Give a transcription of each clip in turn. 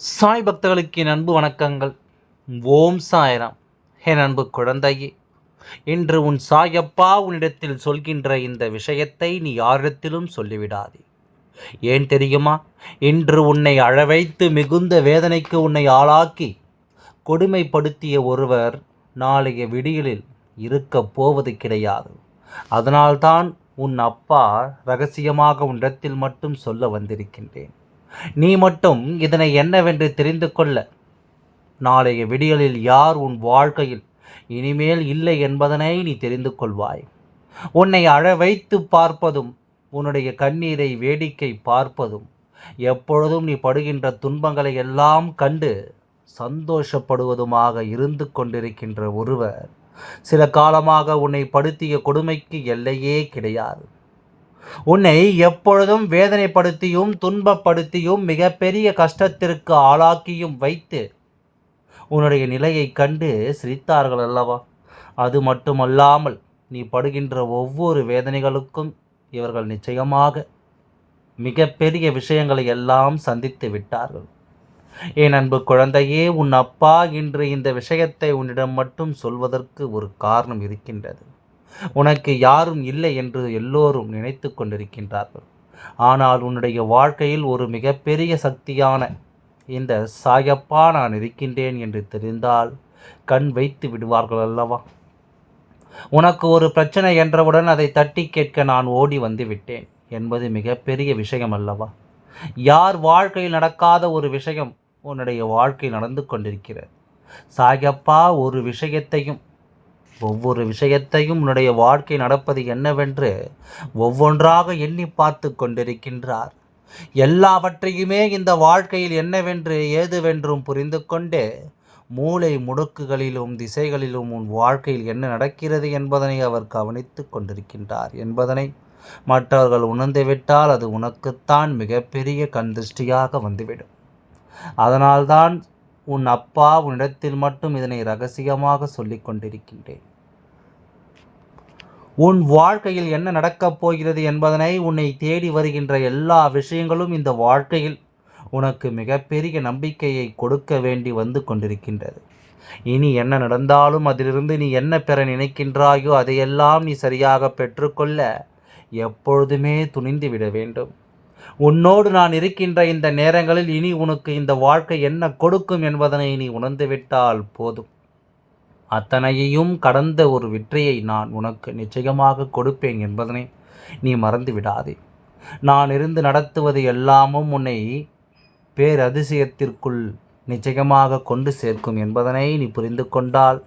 சாய் பக்தர்களுக்கு என் அன்பு வணக்கங்கள். ஓம் சாய்ராம். என் அன்பு குழந்தையே இன்று உன் சாயப்பா உன்னிடத்தில் சொல்கின்ற இந்த விஷயத்தை நீ யாரிடத்திலும் சொல்லிவிடாதே. ஏன் தெரியுமா? இன்று உன்னை அழவைத்து மிகுந்த வேதனைக்கு உன்னை ஆளாக்கி கொடுமைப்படுத்திய ஒருவர் நாளைய விடியலில் இருக்கப் போவது கிடையாது. அதனால்தான் உன் அப்பா ரகசியமாக உன்னிடத்தில் மட்டும் சொல்ல வந்திருக்கின்றேன். நீ மட்டும் இதனை என்னவென்று தெரிந்து கொள்ள. நாளைய விடியலில் யார் உன் வாழ்க்கையில் இனிமேல் இல்லை என்பதனை நீ தெரிந்து கொள்வாய். உன்னை அழ வைத்து பார்ப்பதும் உன்னுடைய கண்ணீரை வேடிக்கை பார்ப்பதும் எப்பொழுதும் நீ படுகின்ற துன்பங்களை எல்லாம் கண்டு சந்தோஷப்படுவதுமாக இருந்து கொண்டிருக்கின்ற ஒருவர் சில காலமாக உன்னை படுத்திய கொடுமைக்கு எல்லையே கிடையாது. உன்னை எப்பொழுதும் வேதனைப்படுத்தியும் துன்பப்படுத்தியும் மிகப்பெரிய கஷ்டத்திற்கு ஆளாக்கியும் வைத்து உன்னுடைய நிலையை கண்டு சிரித்தார்கள் அல்லவா? அது மட்டுமல்லாமல் நீ படுகின்ற ஒவ்வொரு வேதனைகளுக்கும் இவர்கள் நிச்சயமாக மிகப்பெரிய விஷயங்களை எல்லாம் சந்தித்து விட்டார்கள். என் அன்பு குழந்தையே உன் அப்பா இன்று இந்த விஷயத்தை உன்னிடம் மட்டும் சொல்வதற்கு ஒரு காரணம் இருக்கின்றது. உனக்கு யாரும் இல்லை என்று எல்லோரும் நினைத்து கொண்டிருக்கின்றார்கள். ஆனால் உன்னுடைய வாழ்க்கையில் ஒரு மிகப்பெரிய சக்தியான இந்த சாயப்பா நான் இருக்கின்றேன் என்று தெரிந்தால் கண் வைத்து விடுவார்கள் அல்லவா? உனக்கு ஒரு பிரச்சனை என்றவுடன் அதை தட்டி கேட்க நான் ஓடி வந்து விட்டேன் என்பது மிகப்பெரிய விஷயம் அல்லவா? யார் வாழ்க்கையில் நடக்காத ஒரு விஷயம் உன்னுடைய வாழ்க்கையில் நடந்து கொண்டிருக்கிறது. சாயப்பா ஒரு விஷயத்தையும் ஒவ்வொரு விஷயத்தையும் உன்னுடைய வாழ்க்கை நடப்பது என்னவென்று ஒவ்வொன்றாக எண்ணி பார்த்து கொண்டிருக்கின்றார். எல்லாவற்றையுமே இந்த வாழ்க்கையில் என்னவென்று ஏதுவென்றும் புரிந்து கொண்டு மூளை முடுக்குகளிலும் திசைகளிலும் உன் வாழ்க்கையில் என்ன நடக்கிறது என்பதனை அவர் கவனித்து கொண்டிருக்கின்றார். என்பதனை மற்றவர்கள் உணர்ந்துவிட்டால் அது உனக்குத்தான் மிகப்பெரிய கண் திருஷ்டியாக வந்துவிடும். அதனால்தான் உன் அப்பா உன்னிடத்தில் மட்டும் இதனை ரகசியமாக சொல்லிக் கொண்டிருக்கின்றேன். உன் வாழ்க்கையில் என்ன நடக்கப் போகிறது என்பதனை உன்னை தேடி வருகின்ற எல்லா விஷயங்களும் இந்த வாழ்க்கையில் உனக்கு மிகப்பெரிய நம்பிக்கையை கொடுக்க வேண்டி வந்து கொண்டிருக்கின்றது. இனி என்ன நடந்தாலும் அதிலிருந்து நீ என்ன பெற நினைக்கின்றாயோ அதையெல்லாம் நீ சரியாக பெற்றுக்கொள்ள எப்பொழுதுமே துணிந்து விட வேண்டும். உன்னோடு நான் இருக்கின்ற இந்த நேரங்களில் இனி உனக்கு இந்த வாழ்க்கை என்ன கொடுக்கும் என்பதனை நீ உணர்ந்துவிட்டால் போதும். அத்தனையையும் கடந்த ஒரு வெற்றியை நான் உனக்கு நிச்சயமாக கொடுப்பேன் என்பதனை நீ மறந்து விடாதே. நான் இருந்து நடத்துவது எல்லாமும் உன்னை பேரதிசயத்திற்குள் நிச்சயமாக கொண்டு சேர்க்கும் என்பதனை நீ புரிந்து கொண்டால்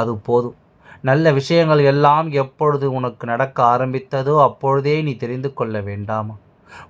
அது போதும். நல்ல விஷயங்கள் எல்லாம் எப்பொழுது உனக்கு நடக்க ஆரம்பித்ததோ அப்பொழுதே நீ தெரிந்து கொள்ள வேண்டாமா?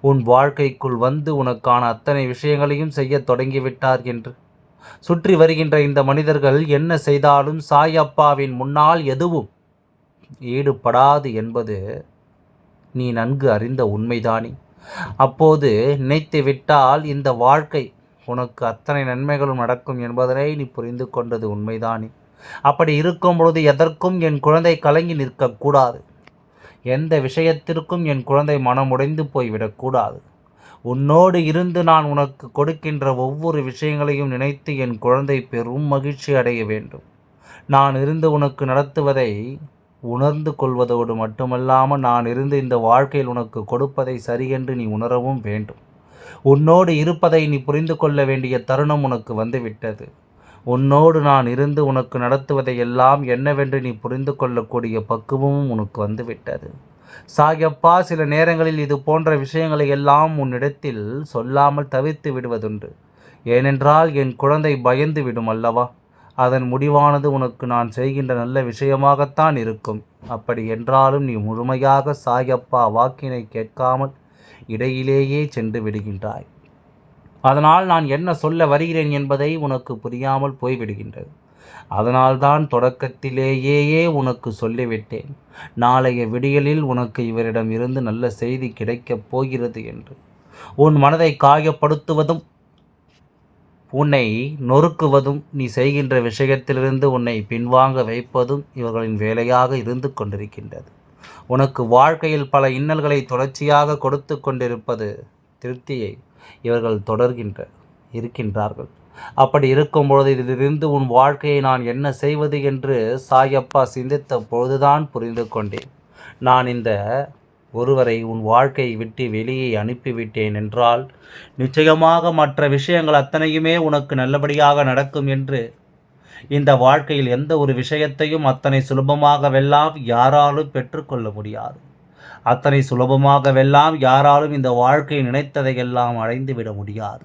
உன் வாழ்க்கைக்குள் வந்து உனக்கான அத்தனை விஷயங்களையும் செய்ய தொடங்கிவிட்டார் என்று. சுற்றி வருகின்ற இந்த மனிதர்கள் என்ன செய்தாலும் சாயப்பாவின் முன்னால் எதுவும் ஈடுபடாது என்பது நீ நன்கு அறிந்த உண்மைதானே. அப்போது நினைத்து விட்டால் இந்த வாழ்க்கை உனக்கு அத்தனை நன்மைகளும் நடக்கும் என்பதனை நீ புரிந்து கொண்டது உண்மைதானே. அப்படி இருக்கும் பொழுது எதற்கும் என் குழந்தை கலங்கி நிற்கக்கூடாது. எந்த விஷயத்திற்கும் என் குழந்தை மனமுடைந்து போய்விடக்கூடாது உன்னோடு இருந்து நான் உனக்கு கொடுக்கின்ற ஒவ்வொரு விஷயங்களையும் நினைத்து என் குழந்தை பெரும் மகிழ்ச்சி அடைய வேண்டும். நான் இருந்து உனக்கு நடத்துவதை உணர்ந்து கொள்வதோடு மட்டுமல்லாமல் நான் இருந்து இந்த வாழ்க்கையில் உனக்கு கொடுப்பதை சரியென்று நீ உணரவும் வேண்டும். உன்னோடு இருப்பதை நீ புரிந்து கொள்ள வேண்டிய தருணம் உனக்கு வந்துவிட்டது. உன்னோடு நான் இருந்து உனக்கு நடத்துவதை எல்லாம் என்னவென்று நீ புரிந்து கொள்ளக்கூடிய பக்குவமும் உனக்கு வந்துவிட்டது. சாயப்பா சில நேரங்களில் இது போன்ற விஷயங்களை எல்லாம் உன்னிடத்தில் சொல்லாமல் தவிர்த்து விடுவதுண்டு. ஏனென்றால் என் குழந்தை பயந்து விடும் அல்லவா? அதன் முடிவானது உனக்கு நான் செய்கின்ற நல்ல விஷயமாகத்தான் இருக்கும். அப்படி என்றாலும் நீ முழுமையாக சாயப்பா வாக்கினை கேட்காமல் இடையிலேயே சென்று விடுகின்றாய். அதனால் நான் என்ன சொல்ல வருகிறேன் என்பதை உனக்கு புரியாமல் போய்விடுகின்றது. அதனால்தான் தொடக்கத்திலேயே உனக்கு சொல்லிவிட்டேன். நாளைய விடியலில் உனக்கு இவரிடம் இருந்து நல்ல செய்தி கிடைக்கப் போகிறது என்று. உன் மனதை காயப்படுத்துவதும் உன்னை நொறுக்குவதும் நீ செய்கின்ற விஷயத்திலிருந்து உன்னை பின்வாங்க வைப்பதும் இவர்களின் வேலையாக இருந்து கொண்டிருக்கின்றது. உனக்கு வாழ்க்கையில் பல இன்னல்களை தொடர்ச்சியாக கொடுத்து கொண்டிருப்பது திருப்தியை இவர்கள் தொடர்கின்ற இருக்கின்றார்கள். அப்படி இருக்கும் பொழுது இதிலிருந்து உன் வாழ்க்கையை நான் என்ன செய்வது என்று சாயப்பா சிந்தித்த பொழுதுதான் புரிந்து கொண்டேன். நான் இந்த ஒருவரை உன் வாழ்க்கையை விட்டு வெளியே அனுப்பிவிட்டேன் என்றால் நிச்சயமாக மற்ற விஷயங்கள் அத்தனையுமே உனக்கு நல்லபடியாக நடக்கும் என்று. இந்த வாழ்க்கையில் எந்த ஒரு விஷயத்தையும் அத்தனை சுலபமாக வெல்லாம் யாராலும் பெற்றுக்கொள்ள முடியாது. அத்தனை சுலபமாக வெல்லாம் யாராலும் இந்த வாழ்க்கை நினைத்ததையெல்லாம் அடைந்து விட முடியாது.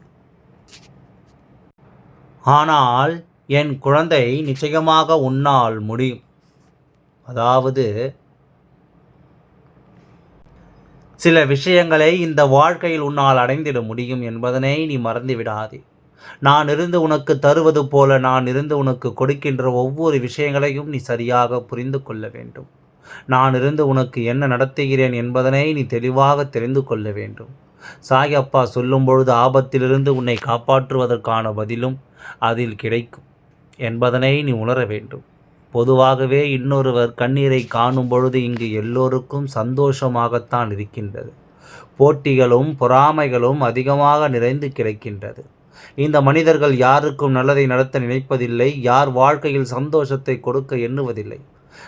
ஆனால் என் குழந்தை நிச்சயமாக உன்னால் முடியும். அதாவது சில விஷயங்களை இந்த வாழ்க்கையில் உன்னால் அடைந்திட முடியும் என்பதனை நீ மறந்து விடாதே நான் இருந்து உனக்கு தருவது போல நான் இருந்து உனக்கு கொடுக்கின்ற ஒவ்வொரு விஷயங்களையும் நீ சரியாக புரிந்து கொள்ள வேண்டும். நான் இருந்து உனக்கு என்ன நடத்துகிறேன் என்பதனை நீ தெளிவாக தெரிந்து கொள்ள வேண்டும். சாயப்பா சொல்லும் பொழுது ஆபத்திலிருந்து உன்னை காப்பாற்றுவதற்கான பதிலும் அதில் கிடைக்கும் என்பதனை நீ உணர வேண்டும். பொதுவாகவே இன்னொருவர் கண்ணீரை காணும் பொழுது இங்கு எல்லோருக்கும் சந்தோஷமாகத்தான் இருக்கின்றது. போட்டிகளும் பொறாமைகளும் அதிகமாக நிறைந்து கிடைக்கின்றது. இந்த மனிதர்கள் யாருக்கும் நல்லதை நடத்த நினைப்பதில்லை யார் வாழ்க்கையில் சந்தோஷத்தை கொடுக்க எண்ணுவதில்லை.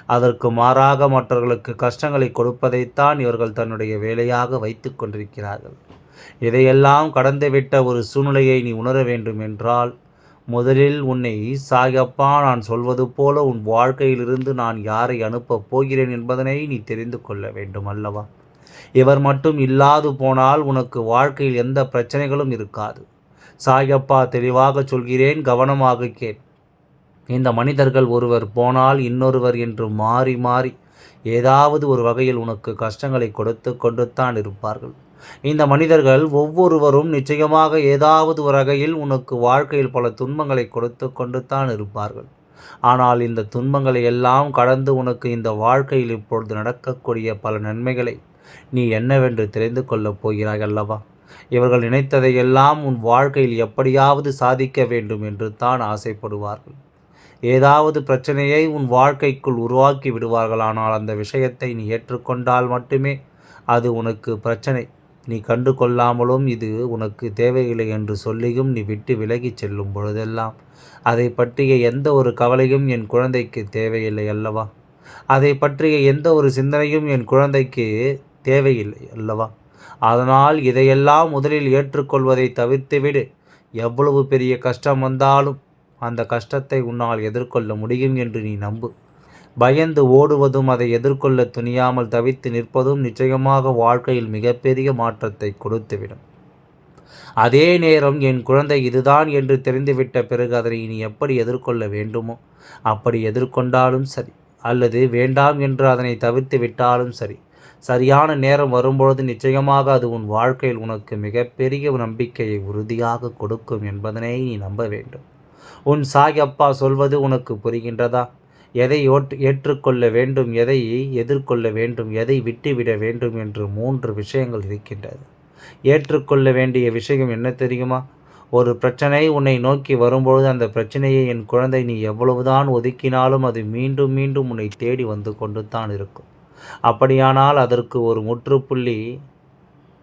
அதற்கு மாறாக மற்றவர்களுக்கு கஷ்டங்களை கொடுப்பதைத்தான் இவர்கள் தன்னுடைய வேலையாக வைத்து கொண்டிருக்கிறார்கள். இதையெல்லாம் கடந்துவிட்ட ஒரு சூழ்நிலையை நீ உணர வேண்டும் என்றால் முதலில் உன்னை சாயப்பா நான் சொல்வது போல உன் வாழ்க்கையிலிருந்து நான் யாரை அனுப்பப் போகிறேன் என்பதனை நீ தெரிந்து கொள்ள வேண்டும் அல்லவா? இவர் மட்டும் இல்லாது போனால் உனக்கு வாழ்க்கையில் எந்த பிரச்சனைகளும் இருக்காது. சாயப்பா தெளிவாக சொல்கிறேன் கவனமாக கேட் இந்த மனிதர்கள் ஒருவர் போனால் இன்னொருவர் என்று மாறி மாறி ஏதாவது ஒரு வகையில் உனக்கு கஷ்டங்களை கொடுத்து கொண்டுத்தான் இருப்பார்கள். இந்த மனிதர்கள் ஒவ்வொருவரும் நிச்சயமாக ஏதாவது ஒரு வகையில் உனக்கு வாழ்க்கையில் பல துன்பங்களை கொடுத்து கொண்டுத்தான் இருப்பார்கள். ஆனால் இந்த துன்பங்களை எல்லாம் கடந்து உனக்கு இந்த வாழ்க்கையில் இப்பொழுது நடக்கக்கூடிய பல நன்மைகளை நீ என்னவென்று தெரிந்து கொள்ளப் போகிறாய் அல்லவா? இவர்கள் நினைத்ததை எல்லாம் உன் வாழ்க்கையில் எப்படியாவது சாதிக்க வேண்டும் என்று தான் ஆசைப்படுவார்கள். ஏதாவது பிரச்சனையை உன் வாழ்க்கைக்குள் உருவாக்கி விடுவார்கள் ஆனால் அந்த விஷயத்தை நீ ஏற்றுக்கொண்டால் மட்டுமே அது உனக்கு பிரச்சனை. நீ கண்டு கொள்ளாமலும் இது உனக்கு தேவையில்லை என்று சொல்லியும் நீ விட்டு விலகிச் செல்லும் பொழுதெல்லாம் அதை பற்றிய எந்த ஒரு கவலையும் என் குழந்தைக்கு தேவையில்லை அல்லவா? அதை பற்றிய எந்த ஒரு சிந்தனையும் என் குழந்தைக்கு தேவையில்லை அல்லவா? அதனால் இதையெல்லாம் முதலில் ஏற்றுக்கொள்வதை தவிர்த்துவிடு. எவ்வளவு பெரிய கஷ்டம் வந்தாலும் அந்த கஷ்டத்தை உன்னால் எதிர்கொள்ள முடியும் என்று நீ நம்பு. பயந்து ஓடுவதும் அதை எதிர்கொள்ள துணியாமல் தவித்து நிற்பதும் நிச்சயமாக வாழ்க்கையில் மிகப்பெரிய மாற்றத்தை கொடுத்துவிடும். அதே நேரம் என் குழந்தை இதுதான் என்று தெரிந்துவிட்ட பிறகு அதனை நீ எப்படி எதிர்கொள்ள வேண்டுமோ அப்படி எதிர்கொண்டாலும் சரி அல்லது வேண்டாம் என்று அதனை தவிர்த்து விட்டாலும் சரி சரியான நேரம் வரும்பொழுது நிச்சயமாக அது உன் வாழ்க்கையில் உனக்கு மிகப்பெரிய நம்பிக்கையை உறுதியாக கொடுக்கும் என்பதனை நீ நம்ப வேண்டும். உன் சாயப்பா சொல்வது உனக்கு புரிகின்றதா? எதை ஏற்றுக்கொள்ள வேண்டும் எதை எதிர்கொள்ள வேண்டும் எதை விட்டுவிட வேண்டும் என்று மூன்று விஷயங்கள் இருக்கின்றது. ஏற்றுக்கொள்ள வேண்டிய விஷயம் என்ன தெரியுமா? ஒரு பிரச்சனை உன்னை நோக்கி வரும்பொழுது அந்த பிரச்சனையை என் குழந்தை நீ எவ்வளவுதான் ஒதுக்கினாலும் அது மீண்டும் மீண்டும் உன்னை தேடி வந்து கொண்டு தான் இருக்கும். அப்படியானால் அதற்கு ஒரு முற்றுப்புள்ளி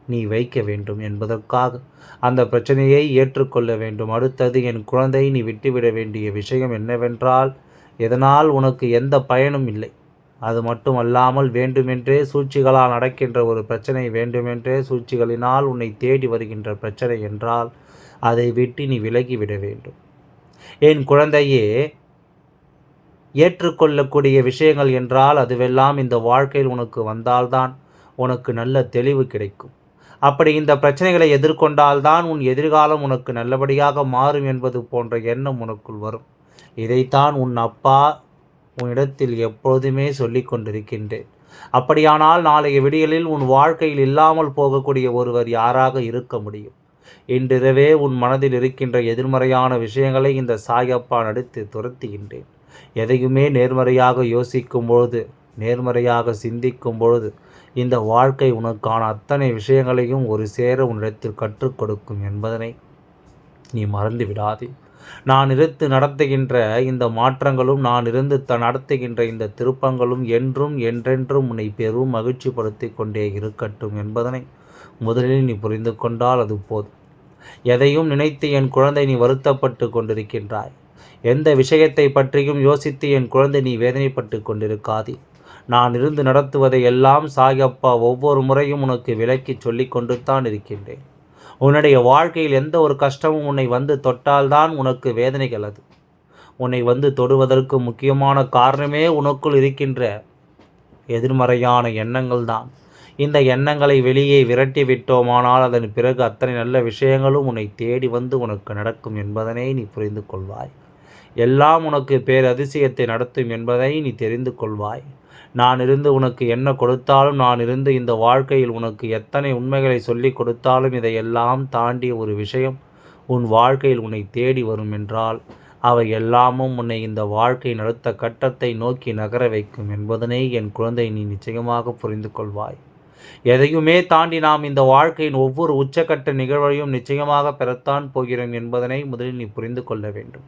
நீ வைக்க வேண்டும் என்பதற்காக அந்த பிரச்சனையை ஏற்றுக்கொள்ள வேண்டும். அடுத்தது என் குழந்தை நீ விட்டுவிட வேண்டிய விஷயம் என்னவென்றால் இதனால் உனக்கு எந்த பயனும் இல்லை. அது மட்டுமல்லாமல் வேண்டுமென்றே சூழ்ச்சிகளால் நடக்கின்ற ஒரு பிரச்சனை வேண்டுமென்றே சூழ்ச்சிகளினால் உன்னை தேடி வருகின்ற பிரச்சனை என்றால் அதை விட்டு நீ விலகிவிட வேண்டும். என் குழந்தையே ஏற்றுக்கொள்ளக்கூடிய விஷயங்கள் என்றால் அதுவெல்லாம் இந்த வாழ்க்கையில் உனக்கு வந்தால்தான் உனக்கு நல்ல தெளிவு கிடைக்கும். அப்படி இந்த பிரச்சனைகளை எதிர்கொண்டால்தான் உன் எதிர்காலம் உனக்கு நல்லபடியாக மாறும் என்பது போன்ற எண்ணம் உனக்குள் வரும். இதைத்தான் உன் அப்பா உன்னிடத்தில் எப்பொழுதுமே சொல்லி கொண்டிருக்கின்றேன். அப்படியானால் நாளைய விடியலில் உன் வாழ்க்கையில் இல்லாமல் போகக்கூடிய ஒருவர் யாராக இருக்க முடியும்? இன்றிரவே உன் மனதில் இருக்கின்ற எதிர்மறையான விஷயங்களை இந்த சாயப்பா நடித்து துரத்துகின்றேன். எதையுமே நேர்மறையாக யோசிக்கும் பொழுது நேர்மறையாக சிந்திக்கும் பொழுது இந்த வாழ்க்கை உனக்கான அத்தனை விஷயங்களையும் ஒரு சேர உன்னிடத்தில் கற்றுக் கொடுக்கும் என்பதனை நீ மறந்து விடாதே. நான் இருந்து நடத்துகின்ற இந்த மாற்றங்களும் நான் இருந்து த நடத்துகின்ற இந்த திருப்பங்களும் என்றும் என்றென்றும் உன்னை பெரும் மகிழ்ச்சிப்படுத்தி கொண்டே இருக்கட்டும் என்பதனை முதலில் நீ புரிந்து கொண்டால் அது போதும். எதையும் நினைத்து என் குழந்தை நீ வருத்தப்பட்டு கொண்டிருக்கின்றாய். எந்த விஷயத்தை பற்றியும் யோசித்து என் குழந்தை நீ வேதனைப்பட்டு கொண்டிருக்காதே. நான் இருந்து நடத்துவதை எல்லாம் சாயப்பா ஒவ்வொரு முறையும் உனக்கு விலக்கி சொல்லி கொண்டு தான் இருக்கின்றேன். உன்னுடைய வாழ்க்கையில் எந்த ஒரு கஷ்டமும் உன்னை வந்து தொட்டால்தான் உனக்கு வேதனைகள் அது உன்னை வந்து தொடுவதற்கு முக்கியமான காரணமே உனக்குள் இருக்கின்ற எதிர்மறையான எண்ணங்கள் தான் இந்த எண்ணங்களை வெளியே விரட்டி விட்டோமானால் அதன் பிறகு அத்தனை நல்ல விஷயங்களும் உன்னை தேடி வந்து உனக்கு நடக்கும் என்பதனை நீ புரிந்து கொள்வாய். எல்லாம் உனக்கு பேரதிசயத்தை நடத்தும் என்பதை நீ தெரிந்து கொள்வாய். நான் இருந்து உனக்கு என்ன கொடுத்தாலும் நான் இருந்து இந்த வாழ்க்கையில் உனக்கு எத்தனை உண்மைகளை சொல்லிக் கொடுத்தாலும் இதையெல்லாம் தாண்டிய ஒரு விஷயம் உன் வாழ்க்கையில் உன்னை தேடி வரும் என்றால் அவை எல்லாமும் உன்னை இந்த வாழ்க்கை நடத்த கட்டத்தை நோக்கி நகர வைக்கும் என்பதனை என் குழந்தை நீ நிச்சயமாக புரிந்து கொள்வாய். எதையுமே தாண்டி நாம் இந்த வாழ்க்கையின் ஒவ்வொரு உச்சக்கட்ட நிகழ்வையும் நிச்சயமாக பெறத்தான் போகிறோம் என்பதனை முதலில் நீ புரிந்து கொள்ள வேண்டும்.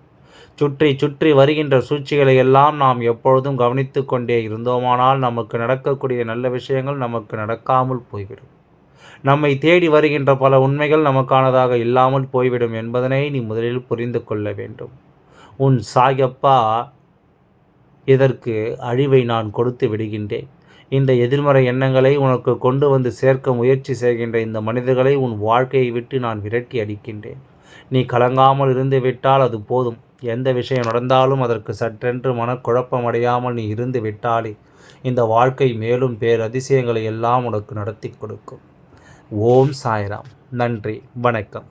சுற்றி சுற்றி வருகின்ற சூழ்ச்சிகளை எல்லாம் நாம் எப்பொழுதும் கவனித்து கொண்டே இருந்தோமானால் நமக்கு நடக்கக்கூடிய நல்ல விஷயங்கள் நமக்கு நடக்காமல் போய்விடும். நம்மை தேடி வருகின்ற பல உண்மைகள் நமக்கானதாக இல்லாமல் போய்விடும் என்பதனை நீ முதலில் புரிந்து கொள்ள வேண்டும். உன் சாயப்பா இதற்கு அழிவை நான் கொடுத்து விடுகின்றேன். இந்த எதிர்மறை எண்ணங்களை உனக்கு கொண்டு வந்து சேர்க்க முயற்சி செய்கின்ற இந்த மனிதர்களை உன் வாழ்க்கையை விட்டு நான் விரட்டி அடிக்கின்றேன். நீ கலங்காமல் இருந்து விட்டால் அது போதும். எந்த விஷயம் நடந்தாலும் அதற்கு சற்றென்று மனக்குழப்பமடையாமல் நீ இருந்து விட்டாலே இந்த வாழ்க்கை மேலும் பேர் அதிசயங்களை எல்லாம் உனக்கு நடத்தி கொடுக்கும். ஓம் சாய்ராம். நன்றி. வணக்கம்.